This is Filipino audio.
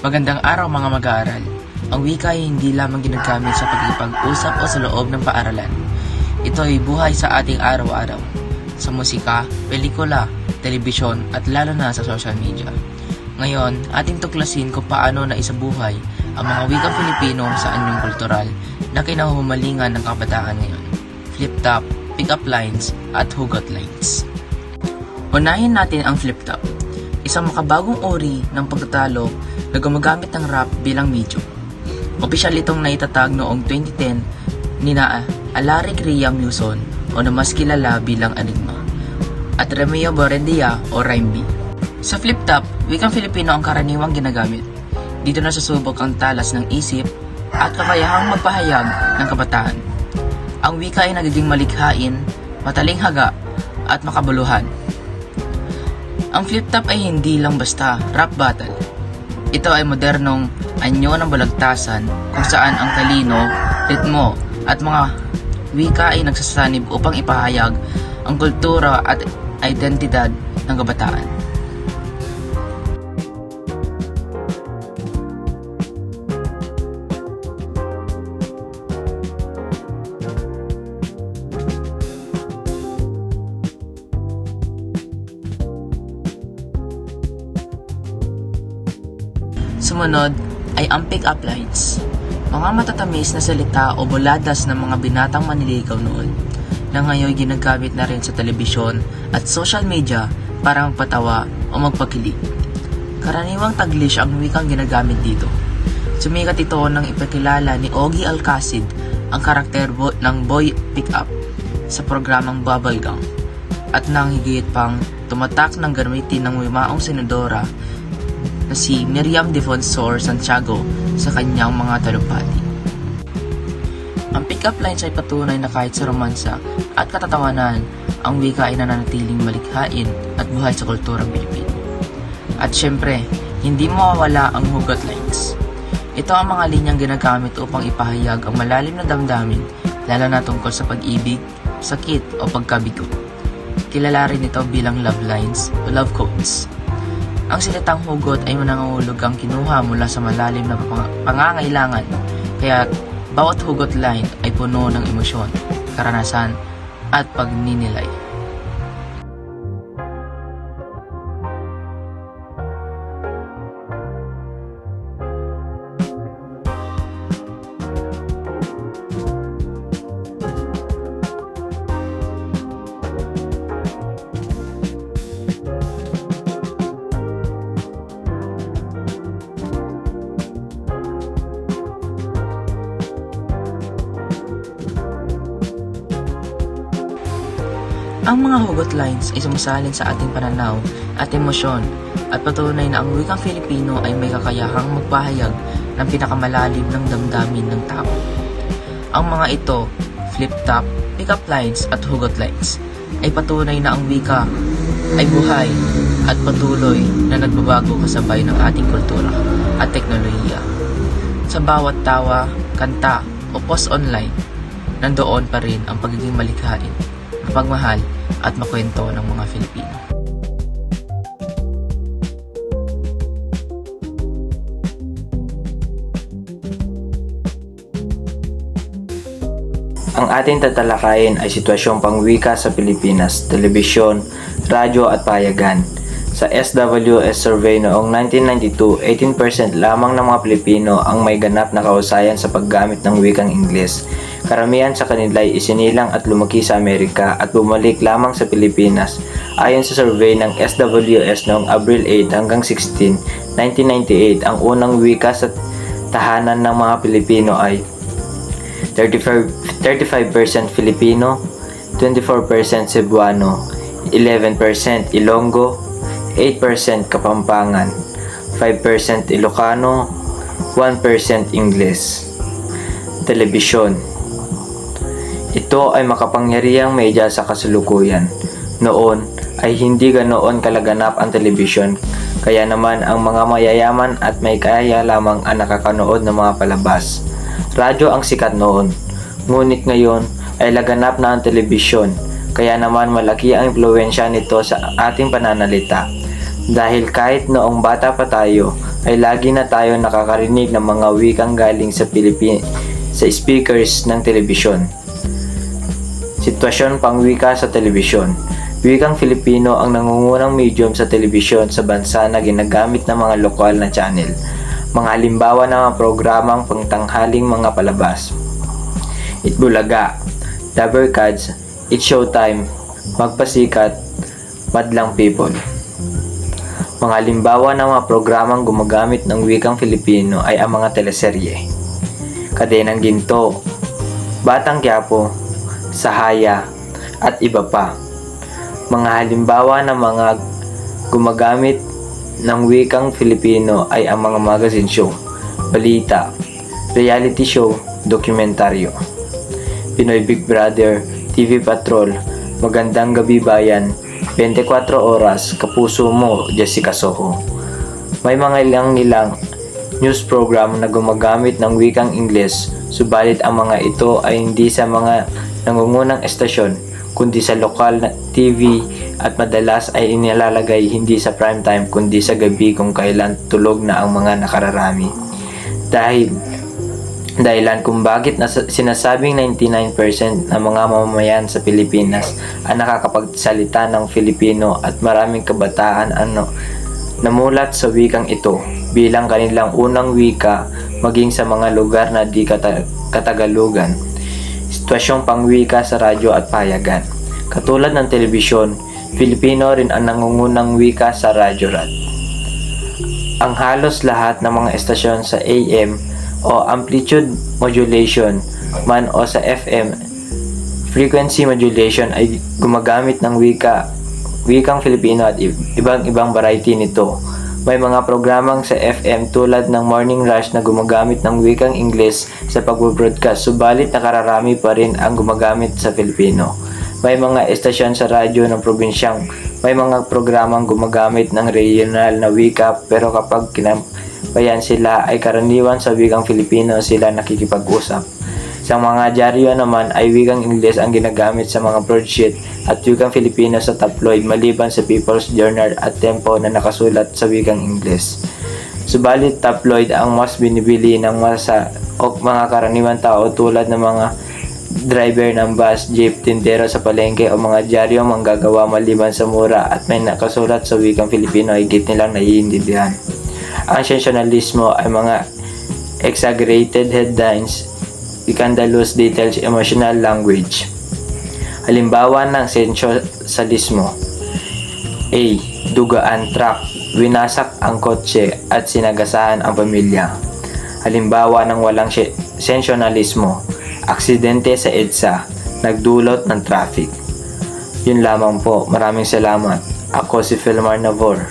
Magandang araw mga mag-aaral. Ang wika ay hindi lamang ginagamit sa pagkipag-usap o sa loob ng paaralan. Ito ay buhay sa ating araw-araw. Sa musika, pelikula, telebisyon at lalo na sa social media. Ngayon, ating tuklasin kung paano na isabuhay ang mga wikang Pilipino sa anyong kultural na kinahumalingan ng kabataan ngayon. Flip-top, pick-up lines, at hugot lines. Unahin natin ang flip-top, isang makabagong uri ng pagtatalo na gumagamit ng rap bilang medium. Opisyal itong naitatag noong 2010 ni na Alaric Ria Muson o na mas kilala bilang Enigma at Remeo Borendia o B. Sa flip-top, wikang Filipino ang karaniwang ginagamit. Dito na susubok ang talas ng isip at kakayahang magpahayag ng kabataan. Ang wika ay nagiging malikhain, mataling haga, at makabuluhan. Ang flip-top ay hindi lang basta rap battle. Ito ay modernong anyo ng balagtasan kung saan ang talino, ritmo, at mga wika ay nagsasanib upang ipahayag ang kultura at identidad ng kabataan. Sumunod ay ang pick-up lines. Mga matatamis na salita o buladas ng mga binatang maniligaw noon na ngayon ginagamit na rin sa telebisyon at social media para magpatawa o magpakilig. Karaniwang taglish ang wikang ginagamit dito. Sumikat ito nang ipakilala ni Ogie Alcacid ang karakter bo- ng boy pick-up sa programang Bubblegum at nang higit pang tumatak ng gamitin ng wimaong senadora na si Miriam Defensor Santiago sa kanyang mga talumpati. Ang pick-up lines ay patunay na kahit sa romansa at katatawanan, ang wika ay nananatiling malikhain at buhay sa kulturang Pilipino. At syempre, hindi mawawala ang hugot lines. Ito ang mga linyang ginagamit upang ipahayag ang malalim na damdamin, lalo na tungkol sa pag-ibig, sakit o pagkabigo. Kilala rin ito bilang love lines o love quotes. Ang salitang hugot ay nangangahulugang kinuha mula sa malalim na pang- pangangailangan, kaya bawat hugot line ay puno ng emosyon, karanasan, at pagninilay. Ang mga hugot lines ay sumasalin sa ating pananaw at emosyon at patunay na ang wikang Filipino ay may kakayahang magpahayag ng pinakamalalim ng damdamin ng tao. Ang mga ito, flip-top, pick-up lines at hugot lines, ay patunay na ang wika ay buhay at patuloy na nagbabago kasabay ng ating kultura at teknolohiya. Sa bawat tawa, kanta o post online, nandoon pa rin ang pagiging malikhain, mapagmahal at makwento ng mga Filipino. Ang ating tatalakayin ay sitwasyong pangwika sa Pilipinas, telebisyon, radyo at payagan. Sa SWS survey noong 1992, 18% lamang ng mga Pilipino ang may ganap na kahusayan sa paggamit ng wikang Ingles. Karamihan sa kanila ay isinilang at lumaki sa Amerika at bumalik lamang sa Pilipinas. Ayon sa survey ng SWS noong Abril 8 hanggang 16, 1998, ang unang wika sa tahanan ng mga Pilipino ay 35, 35% Filipino, 24% Cebuano, 11% Ilonggo, 8% Kapampangan, 5% Ilocano, 1% Ingles. Telebisyon Ito ay makapangyarihang media sa kasalukuyan. Noon ay hindi ganoon kalaganap ang telebisyon, kaya naman ang mga mayayaman at may kaya lamang ang nakakanood ng mga palabas. Radyo ang sikat noon, ngunit ngayon ay laganap na ang telebisyon, kaya naman malaki ang impluensya nito sa ating pananalita. Dahil kahit noong bata pa tayo, ay lagi na tayo nakakarinig ng mga wikang galing sa Pilipinas sa speakers ng telebisyon. Sitwasyon pangwika sa telebisyon. Wikang Filipino ang nangungunang medium sa telebisyon sa bansa na ginagamit ng mga lokal na channel. Mga halimbawa ng mga programang pangtanghaling mga palabas. Itbulaga, Dabber Cats, It's Showtime, Magpasikat, Madlang People. Mga halimbawa ng mga programang gumagamit ng wikang Filipino ay ang mga teleserye. Kadenang Ginto, Batang Quiapo, Sahaya, at iba pa. Mga halimbawa ng mga gumagamit ng wikang Filipino ay ang mga magazine show, balita, reality show, dokumentaryo. Pinoy Big Brother, TV Patrol, Magandang Gabi Bayan, 24 Oras, Kapuso Mo, Jessica Soho. May mga ilang-ilang news program na gumagamit ng wikang Ingles, subalit ang mga ito ay hindi sa mga nangungunang estasyon, kundi sa lokal na TV at madalas ay inilalagay hindi sa prime time kundi sa gabi kung kailan tulog na ang mga nakararami. Dahil dahilan kung bakit nasa, sinasabing 99% ng mga mamamayan sa Pilipinas ang nakakapagsalita ng Filipino at maraming kabataan ano namulat sa wikang ito bilang kanilang unang wika maging sa mga lugar na di kata- katagalugan. Sitwasyong pangwika sa radyo at payagan. Katulad ng telebisyon, Filipino rin ang nangungunang wika sa radyo rat. Ang halos lahat ng mga estasyon sa AM o amplitude modulation man o sa FM frequency modulation ay gumagamit ng wika wikang Filipino at i- ibang ibang variety nito. May mga programang sa FM tulad ng Morning Rush na gumagamit ng wikang Ingles sa pag-broadcast subalit nakararami pa rin ang gumagamit sa Filipino. May mga estasyon sa radyo ng probinsyang may mga programang gumagamit ng regional na wika pero kapag kinampayan sila ay karaniwan sa wikang Filipino sila nakikipag-usap. Sa mga dyaryo naman ay wikang Ingles ang ginagamit sa mga broadsheet at wikang Filipino sa tabloid maliban sa People's Journal at Tempo na nakasulat sa wikang Ingles. Subalit tabloid ang mas binibili ng masa o mga karaniwan tao tulad ng mga driver ng bus, jeep, tindero sa palengke o mga dyaryo manggagawa maliban sa mura at may nakasulat sa wikang Filipino ay git nilang naiintindihan. Ang sensationalismo ay mga exaggerated headlines, scandalous details, emotional language. Halimbawa ng sensationalismo A. Dugaan truck, winasak ang kotse at sinagasaan ang pamilya. Halimbawa ng walang se- sensationalismo, aksidente sa EDSA, nagdulot ng traffic. Yun lamang po. Maraming salamat. Ako si Philmar Navor.